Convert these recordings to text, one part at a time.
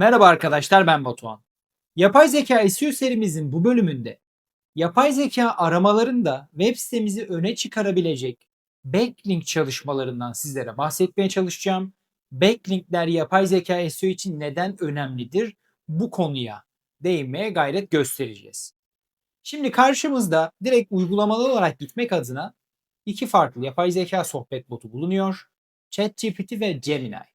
Merhaba arkadaşlar ben Batuhan. Yapay zeka SEO serimizin bu bölümünde yapay zeka aramalarında web sitemizi öne çıkarabilecek backlink çalışmalarından sizlere bahsetmeye çalışacağım. Backlinkler yapay zeka SEO için neden önemlidir? Bu konuya değinmeye gayret göstereceğiz. Şimdi karşımızda direkt uygulamalı olarak gitmek adına iki farklı yapay zeka sohbet botu bulunuyor. ChatGPT ve Gemini.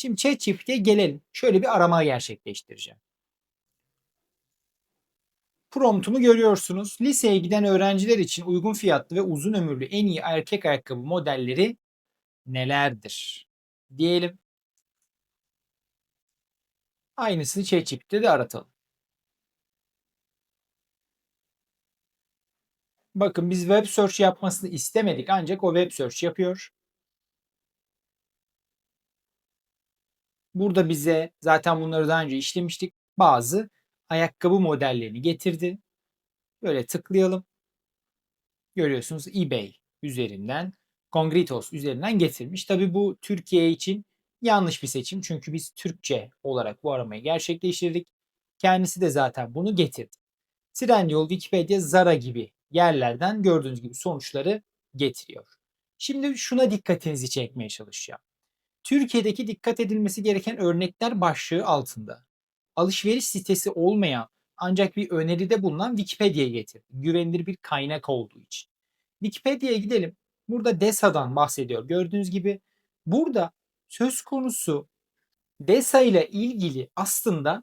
Şimdi ChatGPT'ye gelelim. Şöyle bir arama gerçekleştireceğim. Promptumu görüyorsunuz. Liseye giden öğrenciler için uygun fiyatlı ve uzun ömürlü en iyi erkek ayakkabı modelleri nelerdir? Diyelim. Aynısını ChatGPT'de de aratalım. Bakın biz web search yapmasını istemedik ancak o web search yapıyor. Burada bize zaten bunları daha önce işlemiştik. Bazı ayakkabı modellerini getirdi. Böyle tıklayalım. Görüyorsunuz eBay üzerinden, Congritos üzerinden getirmiş. Tabi bu Türkiye için yanlış bir seçim. Çünkü biz Türkçe olarak bu aramayı gerçekleştirdik. Kendisi de zaten bunu getirdi. Trendyol, Wikipedia, Zara gibi yerlerden gördüğünüz gibi sonuçları getiriyor. Şimdi şuna dikkatinizi çekmeye çalışacağım. Türkiye'deki dikkat edilmesi gereken örnekler başlığı altında. Alışveriş sitesi olmayan ancak bir öneride bulunan Wikipedia'ya getirdim. Güvenilir bir kaynak olduğu için. Wikipedia'ya gidelim. Burada DESA'dan bahsediyor. Gördüğünüz gibi burada söz konusu DESA ile ilgili aslında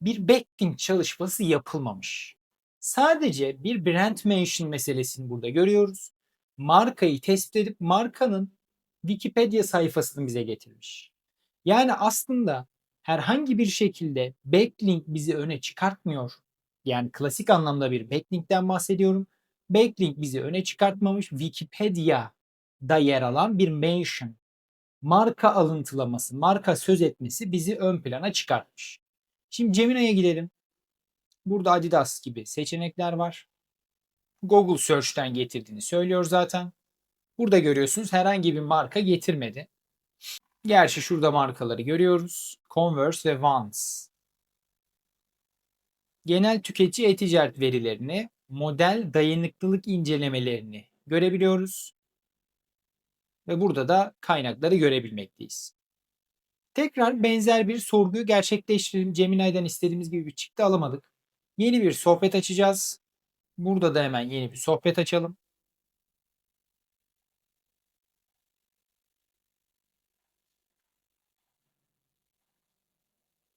bir backlink çalışması yapılmamış. Sadece bir brand mention meselesini burada görüyoruz. Markayı tespit edip markanın Wikipedia sayfasını bize getirmiş. Yani aslında herhangi bir şekilde backlink bizi öne çıkartmıyor. Yani klasik anlamda bir backlinkten bahsediyorum. Backlink bizi öne çıkartmamış. Wikipedia'da yer alan bir mention, marka alıntılaması, marka söz etmesi bizi ön plana çıkartmış. Şimdi Gemini'ye gidelim. Burada Adidas gibi seçenekler var. Google Search'ten getirdiğini söylüyor zaten. Burada görüyorsunuz herhangi bir marka getirmedi. Gerçi şurada markaları görüyoruz. Converse ve Vans. Genel tüketici e-ticaret verilerini, model dayanıklılık incelemelerini görebiliyoruz. Ve burada da kaynakları görebilmekteyiz. Tekrar benzer bir sorguyu gerçekleştirelim. Gemini'den istediğimiz gibi bir çıktı alamadık. Yeni bir sohbet açacağız. Burada da hemen yeni bir sohbet açalım.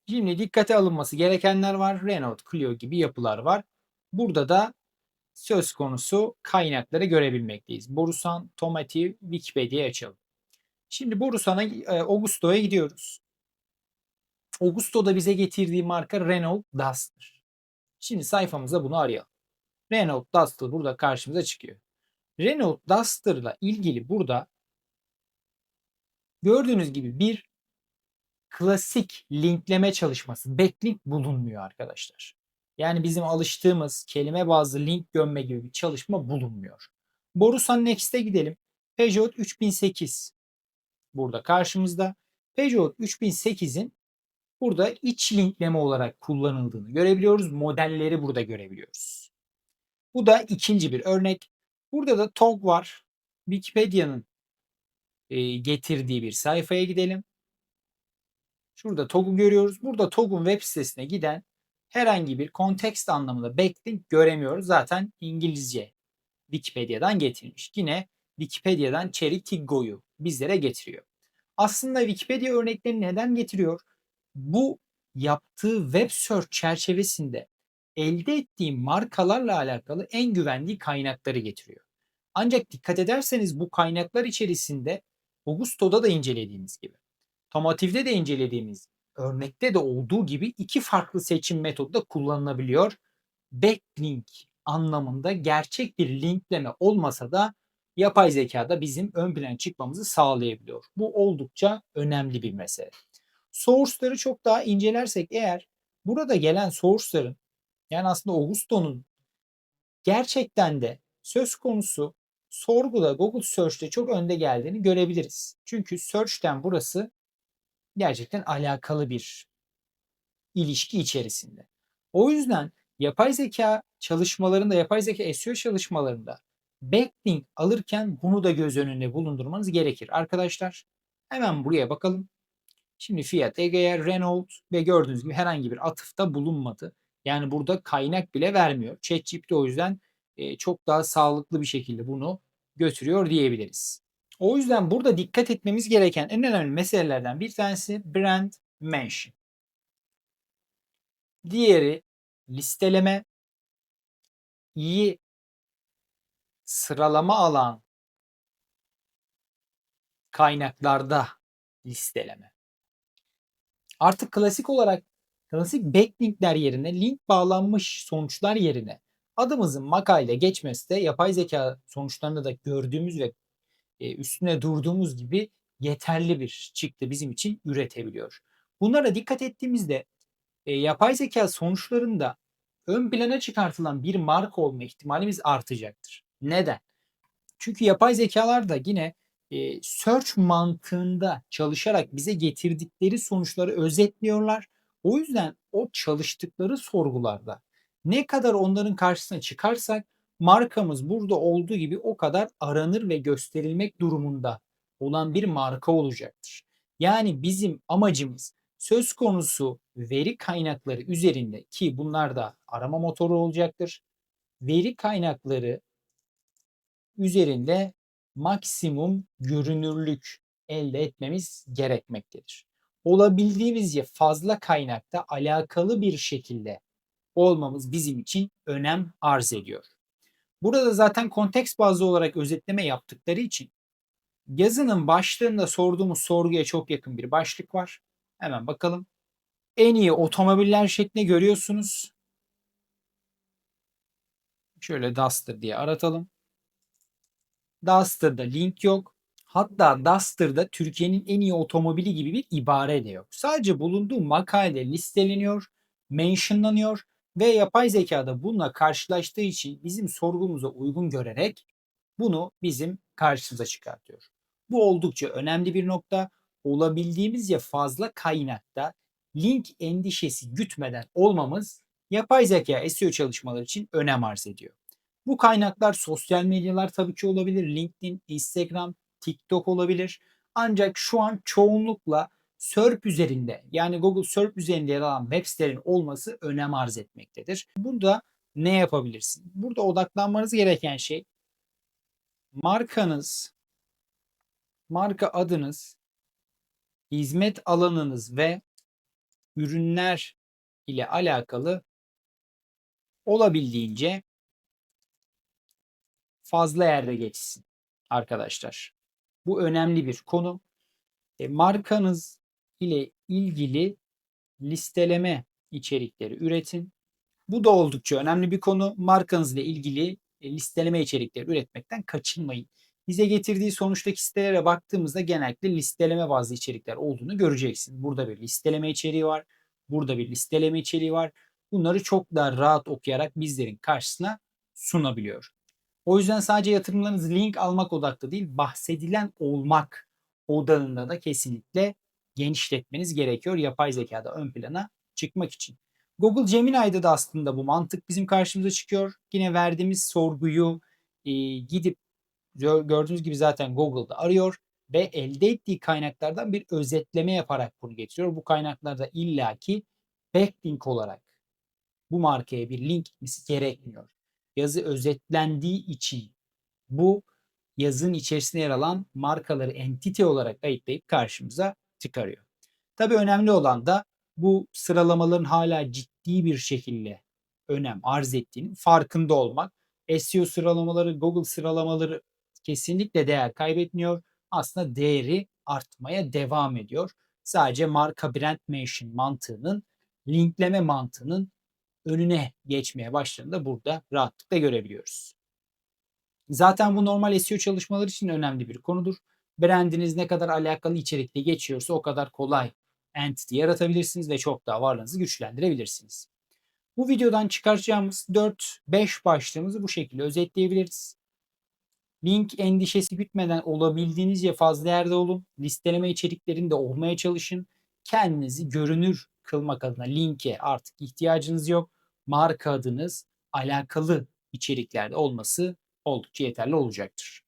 Şimdi dikkate alınması gerekenler var. Renault Clio gibi yapılar var. Burada da söz konusu kaynakları görebilmekteyiz. Borusan, Tomativ, Wikipedia'yı açalım. Şimdi Borusan'a, e, Augusto'ya gidiyoruz. Augusto'da bize getirdiği marka Renault Duster. Şimdi sayfamıza bunu arayalım. Renault Duster burada karşımıza çıkıyor. Renault Duster'la ilgili burada gördüğünüz gibi bir klasik linkleme çalışması, backlink bulunmuyor arkadaşlar. Yani bizim alıştığımız kelime bazlı link gömme gibi bir çalışma bulunmuyor. Borusan Next'e gidelim. Peugeot 3008 burada karşımızda. Peugeot 3008'in burada iç linkleme olarak kullanıldığını görebiliyoruz. Modelleri burada görebiliyoruz. Bu da ikinci bir örnek. Burada da TOG var. Wikipedia'nın getirdiği bir sayfaya gidelim. Şurada TOG'u görüyoruz. Burada TOG'un web sitesine giden herhangi bir kontekst anlamında backlink göremiyoruz. Zaten İngilizce Wikipedia'dan getirilmiş. Yine Wikipedia'dan Cherry Tiggo'yu bizlere getiriyor. Aslında Wikipedia örneklerini neden getiriyor? Bu yaptığı web search çerçevesinde elde ettiği markalarla alakalı en güvendiği kaynakları getiriyor. Ancak dikkat ederseniz bu kaynaklar içerisinde Augusto'da da incelediğimiz gibi Tomativ'de de incelediğimiz örnekte de olduğu gibi iki farklı seçim metodu da kullanılabiliyor. Backlink anlamında gerçek bir linkleme olmasa da yapay zekada bizim ön plana çıkmamızı sağlayabiliyor. Bu oldukça önemli bir mesele. Source'ları çok daha incelersek eğer burada gelen source'ların yani aslında Augusto'nun gerçekten de söz konusu sorguda Google Search'te çok önde geldiğini görebiliriz. Çünkü Search'ten burası gerçekten alakalı bir ilişki içerisinde. O yüzden yapay zeka çalışmalarında, yapay zeka SEO çalışmalarında backlink alırken bunu da göz önünde bulundurmanız gerekir. Arkadaşlar hemen buraya bakalım. Şimdi Fiat, Egea, Renault ve gördüğünüz gibi herhangi bir atıfta bulunmadı. Yani burada kaynak bile vermiyor. ChatGPT o yüzden çok daha sağlıklı bir şekilde bunu götürüyor diyebiliriz. O yüzden burada dikkat etmemiz gereken en önemli meselelerden bir tanesi brand mention. Diğeri listeleme, iyi sıralama alan kaynaklarda listeleme. Artık klasik olarak klasik backlinkler yerine link bağlanmış sonuçlar yerine adımızın makale geçmesi de yapay zeka sonuçlarında da gördüğümüz ve e, üstüne durduğumuz gibi yeterli bir çıktı bizim için üretebiliyor. Bunlara dikkat ettiğimizde e, yapay zeka sonuçlarında ön plana çıkartılan bir marka olma ihtimalimiz artacaktır. Neden? Çünkü yapay zekalar da yine e, search mantığında çalışarak bize getirdikleri sonuçları özetliyorlar. O yüzden o çalıştıkları sorgularda ne kadar onların karşısına çıkarsak markamız burada olduğu gibi o kadar aranır ve gösterilmek durumunda olan bir marka olacaktır. Yani bizim amacımız söz konusu veri kaynakları üzerinde ki bunlar da arama motoru olacaktır. Veri kaynakları üzerinde maksimum görünürlük elde etmemiz gerekmektedir. Olabildiğimizce fazla kaynakta alakalı bir şekilde olmamız bizim için önem arz ediyor. Burada zaten konteks bazlı olarak özetleme yaptıkları için yazının başlığında sorduğumuz sorguya çok yakın bir başlık var. Hemen bakalım. En iyi otomobiller şeklinde görüyorsunuz. Şöyle Duster diye aratalım. Duster'da link yok. Hatta Duster'da Türkiye'nin en iyi otomobili gibi bir ibare de yok. Sadece bulunduğu makale listeleniyor, mentionlanıyor ve yapay zekada bununla karşılaştığı için bizim sorgumuza uygun görerek bunu bizim karşımıza çıkartıyor. Bu oldukça önemli bir nokta. Olabildiğimizce fazla kaynakta link endişesi gütmeden olmamız yapay zeka SEO çalışmaları için önem arz ediyor. Bu kaynaklar sosyal medyalar tabii ki olabilir. LinkedIn, Instagram, TikTok olabilir. Ancak şu an çoğunlukla SERP üzerinde yani Google SERP üzerinde yer alan web sitelerin olması önem arz etmektedir. Burada ne yapabilirsin? Burada odaklanmanız gereken şey markanız, marka adınız, hizmet alanınız ve ürünler ile alakalı olabildiğince fazla yerde geçsin arkadaşlar. Bu önemli bir konu. E, markanız ile ilgili listeleme içerikleri üretin. Bu da oldukça önemli bir konu. Markanız ile ilgili e, listeleme içerikleri üretmekten kaçınmayın. Bize getirdiği sonuçtaki sitelere baktığımızda genellikle listeleme bazlı içerikler olduğunu göreceksin. Burada bir listeleme içeriği var. Burada bir listeleme içeriği var. Bunları çok daha rahat okuyarak bizlerin karşısına sunabiliyor. O yüzden sadece yatırımlarınız link almak odaklı değil, bahsedilen olmak odağında da kesinlikle genişletmeniz gerekiyor yapay zekada ön plana çıkmak için. Google Gemini'de de aslında bu mantık bizim karşımıza çıkıyor. Yine verdiğimiz sorguyu e, gidip gördüğünüz gibi zaten Google'da arıyor ve elde ettiği kaynaklardan bir özetleme yaparak bunu getiriyor. Bu kaynaklarda illaki backlink olarak bu markaya bir link gitmesi gerekmiyor yazı özetlendiği için bu yazın içerisinde yer alan markaları entite olarak ayıtlayıp karşımıza çıkarıyor. Tabi önemli olan da bu sıralamaların hala ciddi bir şekilde önem arz ettiğinin farkında olmak. SEO sıralamaları, Google sıralamaları kesinlikle değer kaybetmiyor. Aslında değeri artmaya devam ediyor. Sadece marka brand mention mantığının linkleme mantığının önüne geçmeye başladığında burada rahatlıkla görebiliyoruz. Zaten bu normal SEO çalışmaları için önemli bir konudur. Brandiniz ne kadar alakalı içerikli geçiyorsa o kadar kolay entity yaratabilirsiniz ve çok daha varlığınızı güçlendirebilirsiniz. Bu videodan çıkaracağımız 4-5 başlığımızı bu şekilde özetleyebiliriz. Link endişesi gütmeden olabildiğinizce fazla yerde olun. Listeleme içeriklerinde olmaya çalışın. Kendinizi görünür kılmak adına linke artık ihtiyacınız yok. Marka adınız alakalı içeriklerde olması oldukça yeterli olacaktır.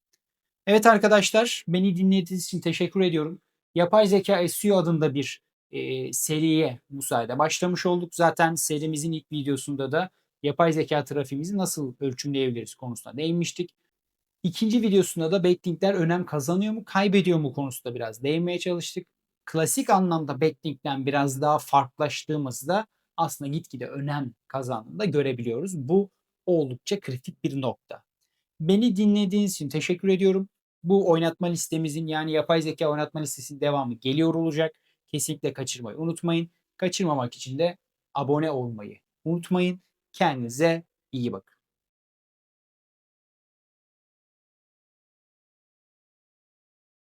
Evet arkadaşlar beni dinlediğiniz için teşekkür ediyorum. Yapay Zeka SEO adında bir e, seriye bu sayede başlamış olduk. Zaten serimizin ilk videosunda da yapay zeka trafiğimizi nasıl ölçümleyebiliriz konusuna değinmiştik. İkinci videosunda da backlinkler önem kazanıyor mu, kaybediyor mu konusunda biraz değinmeye çalıştık. Klasik anlamda backlinkten biraz daha farklılaştığımızda aslında gitgide önem kazandığını da görebiliyoruz. Bu oldukça kritik bir nokta. Beni dinlediğiniz için teşekkür ediyorum. Bu oynatma listemizin yani yapay zeka oynatma listesinin devamı geliyor olacak. Kesinlikle kaçırmayı unutmayın. Kaçırmamak için de abone olmayı unutmayın. Kendinize iyi bakın.